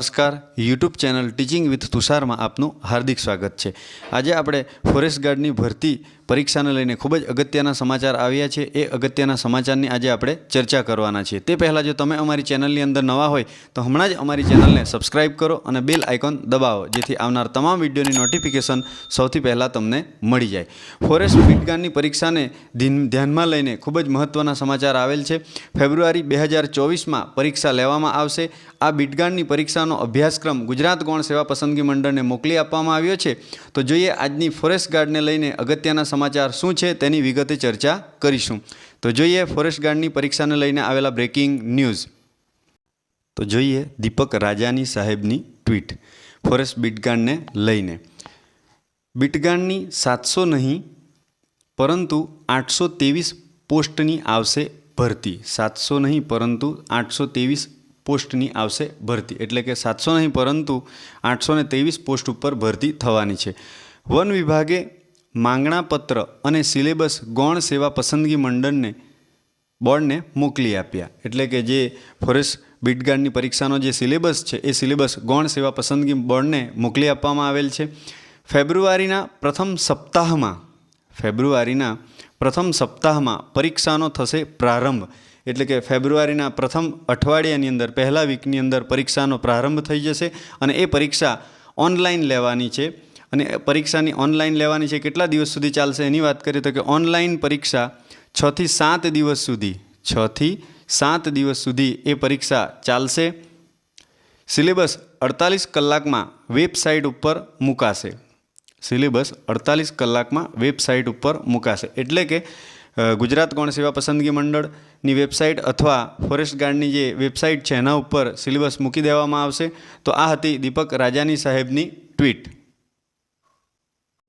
નમસ્કાર. YouTube channel teaching with તુષારમાં આપનું હાર્દિક સ્વાગત છે. આજે આપણે ફોરેસ્ટ ગાર્ડની ભરતી પરીક્ષાને લઈને ખૂબ જ અગત્યના સમાચાર આવ્યા છે. એ અગત્યના સમાચારની આજે આપણે ચર્ચા કરવાના છીએ. તે પહેલાં જો તમે અમારી ચેનલની અંદર નવા હોય, તો હમણાં જ અમારી ચેનલને સબસ્ક્રાઇબ કરો અને બેલ આઇકોન દબાવો, જેથી આવનાર તમામ વિડીયોની નોટિફિકેશન સૌથી પહેલાં તમને મળી જાય. ફોરેસ્ટ વિજ્ઞાનની પરીક્ષાને ધ્યાનમાં લઈને ખૂબ જ મહત્ત્વના સમાચાર આવેલ છે. ફેબ્રુઆરી બે હજાર ચોવીસમાં પરીક્ષા લેવામાં આવશે. આ બીટગાર્ડની પરીક્ષાનો અભ્યાસક્રમ ગુજરાત ગૌણ સેવા પસંદગી મંડળને મોકલી આપવામાં આવ્યો છે. તો જોઈએ આજની ફોરેસ્ટ ગાર્ડને લઈને અગત્યના સમાચાર શું છે તેની વિગતે ચર્ચા કરીશું. તો જોઈએ ફોરેસ્ટ ગાર્ડની પરીક્ષાને લઈને આવેલા બ્રેકિંગ ન્યૂઝ તો જોઈએ દીપક રાજાની સાહેબની ટ્વીટ ફોરેસ્ટ બીટગાર્ડને લઈને. બીટગાર્ડની સાતસો નહીં, પરંતુ આઠસો તેવીસ પોસ્ટની આવશે ભરતી. સાતસો નહીં, પરંતુ આઠસો ત્રેવીસ પોસ્ટની આવશે ભરતી. એટલે કે સાતસો નહીં, પરંતુ આઠસો ત્રેવીસ પોસ્ટ ઉપર ભરતી થવાની છે. વન વિભાગે માંગણાપત્ર અને સિલેબસ ગૌણ સેવા પસંદગી મંડળને, બોર્ડને મોકલી આપ્યા. એટલે કે જે ફોરેસ્ટ બીટગાર્ડની પરીક્ષાનો જે સિલેબસ છે, એ સિલેબસ ગૌણ સેવા પસંદગી બોર્ડને મોકલી આપવામાં આવેલ છે. ફેબ્રુઆરીના પ્રથમ સપ્તાહમાં, ફેબ્રુઆરીના પ્રથમ સપ્તાહમાં પરીક્ષાનો થશે પ્રારંભ. એટલે કે ફેબ્રુઆરીના પ્રથમ અઠવાડિયાની અંદર, પહેલા વીકની અંદર પરીક્ષાનો પ્રારંભ થઈ જશે અને એ પરીક્ષા ઓનલાઈન લેવાની છે. અને પરીક્ષાની ઓનલાઈન લેવાની છે કેટલા દિવસ સુધી ચાલશે એની વાત કરીએ તો કે ઓનલાઈન પરીક્ષા છથી સાત દિવસ સુધી છથી સાત દિવસ સુધી એ પરીક્ષા ચાલશે. સિલેબસ અડતાલીસ કલાકમાં વેબસાઇટ ઉપર મુકાશે. સિલેબસ અડતાલીસ કલાકમાં વેબસાઇટ ઉપર મુકાશે. એટલે કે ગુજરાત ગૌણ સેવા પસંદગી મંડળની વેબસાઇટ અથવા ફોરેસ્ટ ગાર્ડની જે વેબસાઇટ છે, એના ઉપર સિલેબસ મૂકી દેવામાં આવશે. તો આ હતી દીપક રાજાની સાહેબની ટ્વીટ.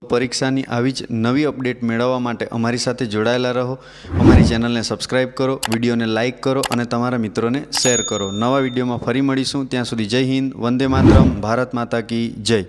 પરીક્ષાની આવી જ નવી અપડેટ મેળવવા માટે અમારી સાથે જોડાયેલા રહો. અમારી ચેનલને સબસ્ક્રાઇબ કરો, વિડીયોને લાઇક કરો અને તમારા મિત્રોને શેર કરો. નવા વિડીયોમાં ફરી મળીશું. ત્યાં સુધી જય હિન્દ, વંદે માતરમ, ભારત માતા કી જય.